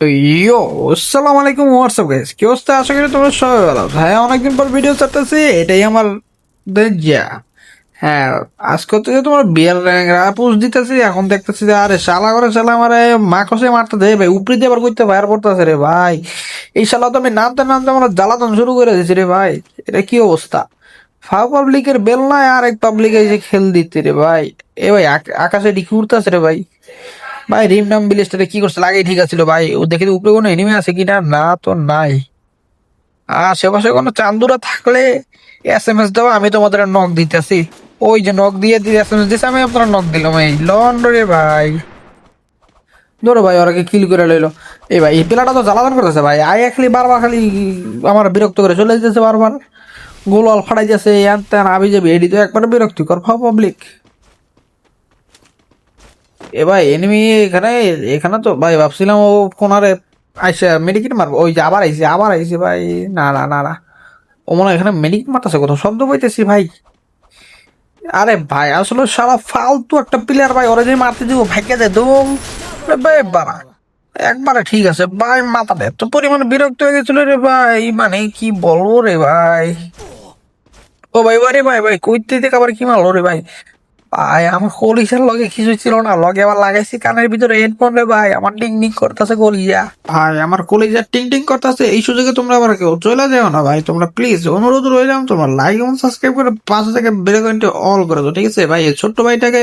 ইয়ো, আসসালামু আলাইকুম WhatsApp guys কি অবস্থা? আশা করি তোমরা সবাই ভালো। হ্যাঁ অনেকদিন পর ভিডিও চাচ্ছি এটাই আমার যা হ্যাঁ আজকে তো যে তোমার বিয়ার পোস্ট দিতেছি, এখন দেখতেছি যে, আরে শালা করে শালা আমার মা কষে মারতে দে, ভাই, উপরে দিয়ে আবার করতে ফায়ার পড়তেছে রে ভাই। এই শালা তো আমি নামতে নামতে আমার জ্বালাতন শুরু করে দিয়েছি রে ভাই। এটা কি অবস্থা? ফাও পাবলিকের বেল নাই আর এক পাবলিক এসে খেল দিতে রে ভাই। এ ভাই আকাশে ডিকি উঠতেছে রে ভাই? ভাই, রিম নাম বিলিস্টারে কি করছে? লাগে ঠিক আছিল ভাই। ও দেখে উপরে কোনো এনিমে আছে কি না না তো নাই। আশেপাশে কোনো চান্দুরা থাকলে এস এম এস দেওয়া আমি তোমাদের নখ দিতেছি। ওই যে নখ দিয়ে দিয়ে এস এম এস দিয়েছে আমি আপনারা নখ দিলাম এই। লন্ডরে ভাই। ধরো ভাই ওরাকে কিল করে লইলো। এই ভাই, এই পিলাটা তো জ্বালাতন করতেছে ভাই। আই খালি বারবার খালি আমার বিরক্ত করে চলে যেতেছে বারবার। গোলাল ফাটাই যাচ্ছে এন তেন আবি যাবি এডি তো একবারে বিরক্তিকর পাবলিক এ ভাই এনিমি এখানে এখানে তো ভাই ভাবছিলাম ও কোনারে আইসা মেডিকেট মারবো। ওই যে আবার আইসে আবার আইসে ভাই। না না না না। ও মনে হয় এখানে মেডিকেট মারতেছে কোথাও। শব্দ পাইতেছি ভাই। আরে ভাই, আসলে সারা ফালতু একটা প্লেয়ার ভাই, ওরা যে মারতে দিব, ভাইকে দে দুম। ভাই একবারে ঠিক আছে, ভাই মাথাটা এত পরিমাণে বিরক্ত হয়ে গেছিল রে ভাই। মানে কি বলব রে ভাই। ও ভাই বারে ভাই ভাই কইতে থেকে আবার কি মারলো রে ভাই? ভাই, আমার কলিজার লগে কিছু ছিল না। লগে আবার লাগাইছি কানের ভিতরে হেডফোন রে ভাই, আমার টিং টিং করতেছে কলিজা। ভাই, আমার কলিজা টিং টিং করতেছে, এই সুযোগে তোমরা আবার কেউ চলে যাও না ভাই। তোমরা প্লিজ অনুরোধ যাও তোমার লাইক এবং সাবস্ক্রাইব করে পাশে থেকে বেলে অল করে দাও, ঠিক আছে? ভাই, এই ছোট্ট ভাইটাকে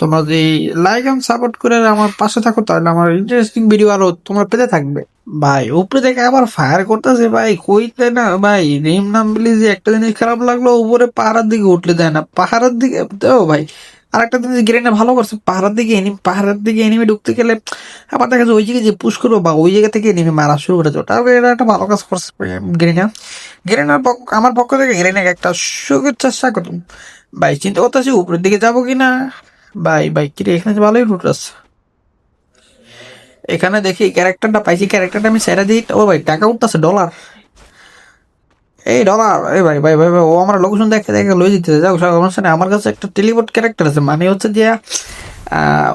তোমরা যদি লাইক এবং সাপোর্ট করে আমার পাশে থাকো, তাহলে আমার ইন্টারেস্টিং ভিডিও আরও তোমরা পেতে থাকবে। ভাই, উপরে থেকে আবার ফায়ার করতেছে ভাই কইতে না? ভাই রিম নাম বলি যে একটা জিনিস খারাপ লাগল, উপরে পাহাড়ের দিকে উঠলে দেয় না। পাহাড়ের দিকে তো ভাই আর একটা জিনিস গ্রেনে ভালো করছে, পাহাড়ের দিকে এনিমি পাহাড়ের দিকে এনিমি ঢুকতে গেলে আবার দেখা যায় ওই জায়গায় যে পুশ করব বা ওই জায়গা থেকে এনিমি মারা শুরু করেছে ওটা এটা একটা ভালো কাজ করছে গ্রেনা গ্রেনার পক্ষ, আমার পক্ষ থেকে গ্রেনাকে একটা শুভেচ্ছা স্বাগতম। ভাই, চিন্তা করতেছি উপরের দিকে যাব কিনা? ভাই ভাই, কিরে, এখানে ভালোই রুট আছে। এখানে দেখি ক্যারেক্টারটা পাইছি ক্যারেক্টারটা আমি সেরা দিই। ও ভাই টাকা উঠতেছে ডলার এই ডলার এই ভাই ভাই ভাই ভাই, ও আমার লোকেশন দেখে দেখে লই দিতে যাও সমস্যা নেই। আমার কাছে একটা টেলিপোর্ট ক্যারেক্টার আছে মানে হচ্ছে যে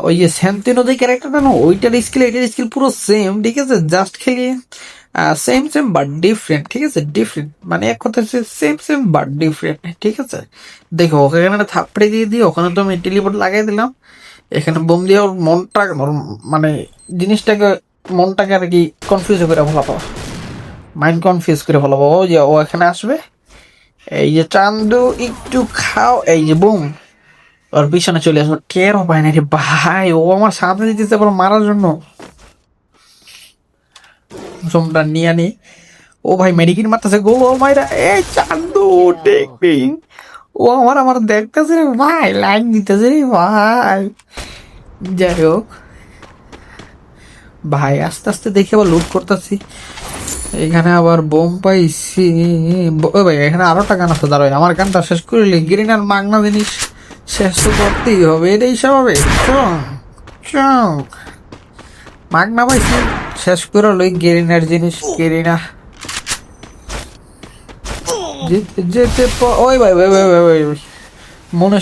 ওই যে স্যান্তিনো যে ক্যারেক্টারটা না ওইটার স্কিল এটার স্কিল পুরো সেম ঠিক আছে? জাস্ট খেলি সেম সেম বাট ডিফারেন্ট ঠিক আছে? ডিফারেন্ট মানে এক কথা হচ্ছে সেম সেম বাট ডিফারেন্ট ঠিক আছে? দেখো ওকে এখানে থাপড়ে দিয়ে দিই ওখানে তো আমি টেলিপোর্ট লাগাই দিলাম। এখানে বোম দিয়ে ওর মনটা মানে জিনিসটাকে মনটাকে আর কি কনফিউজ করে ফেলাবো। মাইন্ড কনফিউজ করে ফেলাবো। ও যে ও এখানে আসবে এই যে চান্দু একটু খাও এই যে বুম ওর পিছনে চলে আসব। টেরও পায় না রে ভাই ও আমার সামনে দিতেছে আবার মারার জন্য। জমটা নিয়ে নি। ও ভাই মেডিকিন মারতেছে গোল ও মাইরা। এই চান্দু দেখবি? ও আমার আমার দেখতেছে রে ভাই লাইন দিতেছে রে ভাই। যাই হোক। ভাই, আস্তে আস্তে দেখে আবার লুট করতেছি। এখানে আবার বোম পাইছি। ভাই, এখানে আরও টাকা আছে দাঁড়াই আমার গানটা শেষ করলে গ্রিন আর মাগনা জিনিস শেষ তো করতেই হবে, এটাই স্বাভাবিক। চং চং মাগনা পাইছি, শেষ করে লই গ্রিনার জিনিস, গ্রিনা। যেতে ওই ভাই ভাই ভাই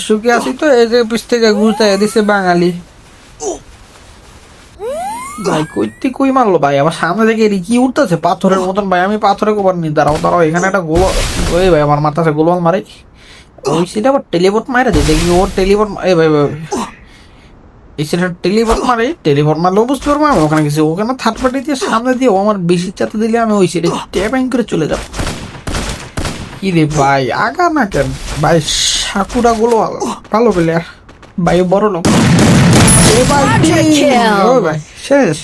সুখে আছি তো, এই যে থেকে ঘুরতে দিছে বাঙালি। ভাই, কইতে কই মারলো ভাই? আমার সামনে থেকে কি উঠতেছে? পাথরের মতন ভাই, আমি পাথরে কোবার নি দাঁড়াও দাঁড়াও, এখানে একটা গোল ওই ভাই, আমার মাথাতে গোলমাল মারে। ওই সেটা আবার টেলিপোর্ট মারে দেখি ওর টেলিপোর্ট এই ভাই ভাই। এই সেটা মারে মারলেও বুঝতে পারব আমি। ওখানে গেছি, ওখানে থার্ড পার্টি দিয়ে সামনে দিয়ে ও আমার বেশি চাতে দিলে আমি ওই সেটা ট্যাপিং করে চলে যাব। কি রে ভাই? আগা না কেন? ভাই সাকুরা গুলো ভালো প্লেয়ার ভাই বড় লোক। ভাই, শেষ।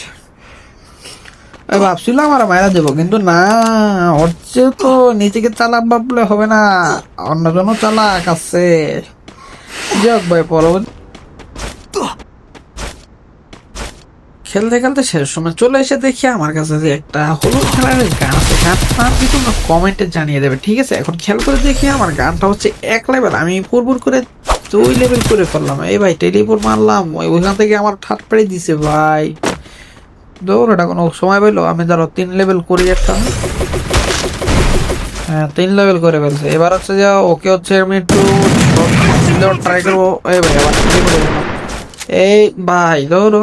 ভাবছিলাম আর মায়েরা দেবো কিন্তু না হচ্ছে তো নিজেকে চালাক ভাবলে হবে না। অন্যজনও চালাক আছে। যাক ভাই পরবর্তী খেলতে খেলতে শেষ সময় চলে এসে দেখি আমার কাছে যে একটা হলুদ কালারের গান আছে। গানটা আপনি তোমরা কমেন্টে জানিয়ে দেবে, ঠিক আছে? এখন খেয়াল করে দেখি আমার গানটা হচ্ছে এক লেভেল আমি পূর্বর করে দুই লেভেল করে ফেললাম। এই ভাই টেলিপোর্ট মারলাম, ওই ওইখান থেকে আমার ঠাট পেড়ে দিছে ভাই। দৌড়, এটা কোনো সময় পেল? আমি ধরো তিন লেভেল করি একটা হ্যাঁ তিন লেভেল করে ফেলছে। এবার হচ্ছে যা ওকে হচ্ছে আমি একটু ট্রাই করব। এই ভাই, আবার? এই ভাই, দৌড়ো।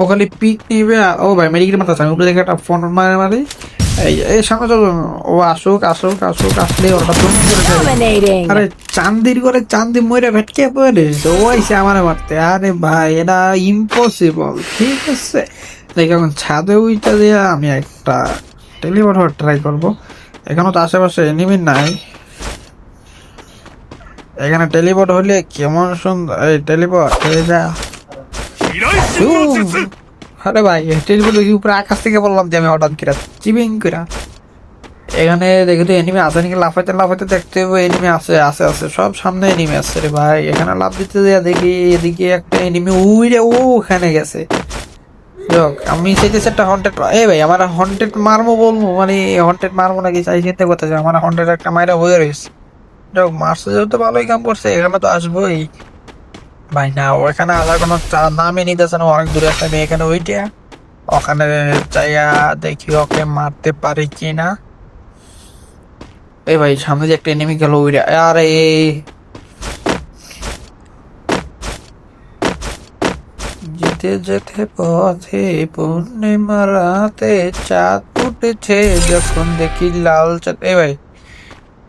ও খালি পিক নিবে ও ভাই মেডিকেল মারতেছে আমি উপরে দেখে একটা ফোন মারে মারি। এই সামনে চলো। ও আসুক আসুক আসুক আসলে ওটা. আরে চান্দির করে চান্দি ভেটকে পড়ে। তো ও আইসে আমার মারতে। আরে ভাই এটা ইম্পসিবল ঠিক আছে। দেখি এখন ছাদে উইটা দিয়ে আমি একটা হওয়ার ট্রাই করব। এখানে তো আশেপাশে এনিমি নাই। এখানে টেলিপোর্ট হলে কেমন সুন্দর এই টেলিপোর্ট এই যা! আরে ভাই দেখি উপরে আকাশ থেকে বললাম যে আমি হঠাৎ কিরা? চিবিং কিরা। এখানে দেখে তো এনিমি আছে নাকি? লাফাইতে লাফাইতে দেখতে হবে এনিমি আছে আছে আছে। সব সামনে এনিমি আছে রে ভাই। এখানে লাফ দিতে দেয়া দেখি, এদিকে একটা এনিমি উইরে, ও ওখানে গেছে। যাক, আমি চাইতেছি একটা হন্টেড এ ভাই, আমার হন্টেড মারবো বলব মানে হন্টেড মারবো নাকি? চাই চিন্তা করতেছে আমার হন্টেড একটা মাইরা হয়ে রয়েছে। যাক, মারছে যেহেতু ভালোই কাম করছে, এখানে তো আসবোই। ভাই, না ওখানে আসার কোনো নামই নিতেছে না, অনেক দূরে একটা মেয়ে এখানে ওইটা। ওখানে চাইয়া দেখি ওকে মারতে পারি কি না এই ভাই, সামনে যে একটা এনিমি গেল ওইটা। আরে যেতে যেতে পথে পূর্ণিমা রাতে চাঁদ উঠেছে, যখন দেখি লাল চাঁদ এই ভাই,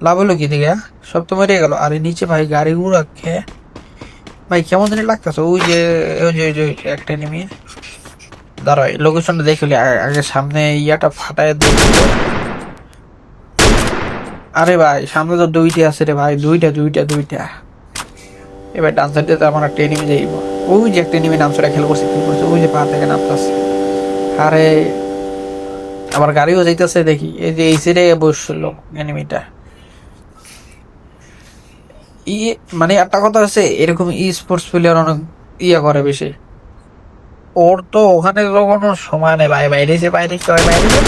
লাভ হলো কি দিকে সব তো মরে গেল। আরে, নিচে ভাই, গাড়ি উড়াচ্ছে। ভাই, কেমন জানি লাগতেছে, ওই যে ওই যে ওই যে, একটা এনিমি দাঁড়াও লোকেশনটা দেখলি আগে সামনে ইয়াটা ফাটায় আরে ভাই, সামনে তো দুইটা আছে রে ভাই, দুইটা দুইটা দুইটা। এবার ডান সাইডে তো আমার একটা এনিমি যাইব ওই যে একটা এনিমি নাম সেটা খেল করছে কি করছে, ওই যে পা থেকে নামতেছে। আরে, আমার গাড়িও যাইতেছে দেখি, এই যে এই সাইডে বসছিল এনিমিটা ইয়ে মানে একটা কথা হচ্ছে, এরকম ই স্পোর্টস প্লেয়ার অনেক ইয়া করে বেশি। ওর তো ওখানে তো কোনো সময় নেই, ভাই, বাইরে যে বাইরে কি বাইরে যে।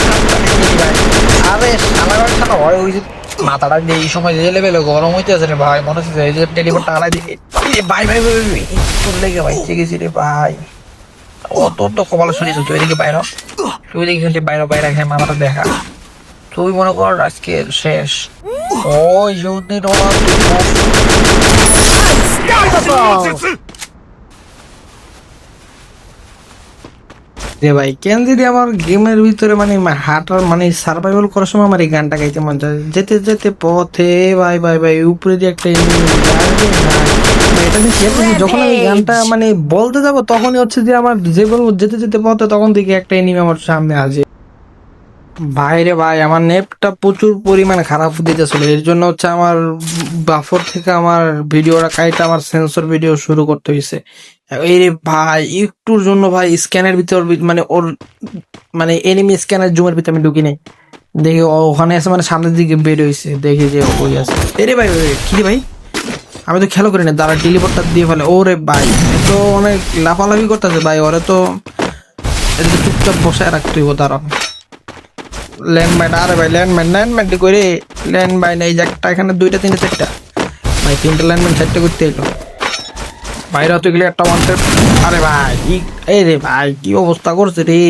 আরে, শালা শালা হয় ওই যে মাথাটা দিয়ে এই সময় যে লেভেলে গরম হইতেছে রে ভাই, মনে হচ্ছে এই যে টেলিফোনটা আলাই দিকে এ, ভাই ভাই ভাই ভাই তোর লেগে ভাই গেছি রে ভাই। ও তোর তো কপালে শুনিস, তুই এদিকে বাইর তুই এদিকে খালি বাইরে বাইরে খেয়ে মাথাটা দেখা। তুই মনে কর আজকে শেষ। ওই জন্য রে ভাই কেন যদি আমার গেমের ভিতরে মানে হাঁটার মানে সার্ভাইভাল করার সময় আমার এই গানটা গাইতে মন চায়? যেতে যেতে পথে ভাই ভাই ভাই উপরে দিয়ে একটা। ভাই, এটা যখন আমি গানটা মানে বলতে যাব তখনই হচ্ছে যে আমার যে বলব যেতে যেতে পথে তখন দেখি একটা এনিমি আমার সামনে আসে। ভাই রে ভাই, আমার নেটটা প্রচুর পরিমাণে খারাপ দিতেছিল। এর জন্য হচ্ছে আমার বাফর থেকে আমার ভিডিওটা কাইটা আমার সেন্সর ভিডিও শুরু করতে হয়েছে এই ভাই, একটুর জন্য ভাই স্ক্যানের ভিতর মানে ওর মানে এনিমি স্ক্যানের জুমের ভিতরে আমি ঢুকি নাই। দেখি ওখানে আছে মানে সামনের দিকে বের হয়েছে দেখি যে ওই আছে। এরে ভাই কি রে ভাই? আমি তো খেয়াল করি না, দাঁড়া টেলিপোর্টটা দিয়ে ফেলে। ওরে ভাই তো অনেক লাফালাফি করতেছে ভাই, ওরে তো তো চুপচাপ বসায় রাখতে হইব দাঁড়া ল্যান্ডমাইন আরে ভাই ল্যান্ডমাইন ল্যান্ডমাইন করে ল্যান্ডমাইন এই যে একটা এখানে দুইটা তিনটা চারটা। ভাই তিনটা ল্যান্ডমাইন চারটে করতে এলো বাইরে হতে গেলে একটা ওয়ান্টেড আরে ভাই এই রে ভাই কি অবস্থা করছে রে?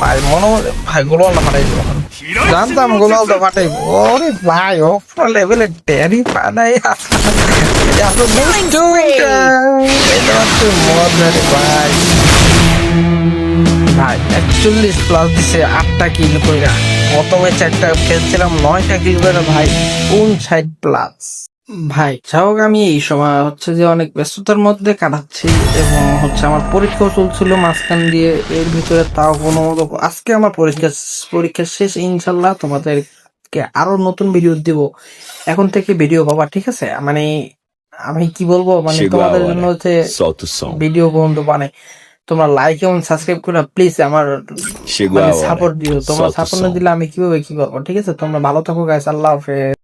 ভাই মনে ভাই গোলাল না ফাটাই জানতাম গোলাল তো ফাটাই ওরে ভাই অফরা লেভেলের ট্যারি পানাই মজা রে ভাই। ভাই একচল্লিশ প্লাস দিছে আটটা কিল কইরা। গত ম্যাচে একটা খেলছিলাম নয়টা কিল করে ভাই উনষাট প্লাস ভাই যাই আমি এই সময় হচ্ছে যে অনেক ব্যস্ততার মধ্যে কাটাচ্ছি এবং হচ্ছে আমার পরীক্ষাও চলছিল মাঝখান দিয়ে এর ভিতরে তাও কোনো আজকে আমার পরীক্ষা পরীক্ষা শেষ ইনশাল্লাহ তোমাদেরকে আরও নতুন ভিডিও দিব। এখন থেকে ভিডিও পাবা ঠিক আছে? মানে আমি কি বলব? মানে তোমাদের জন্য হচ্ছে ভিডিও পর্যন্ত বানাই। তোমরা লাইক এবং সাবস্ক্রাইব করে প্লিজ আমার মানে সাপোর্ট দিও। তোমরা সাপোর্ট না দিলে আমি কীভাবে কি করব? ঠিক আছে তোমরা ভালো থাকো গাইস আল্লাহ হাফেজ।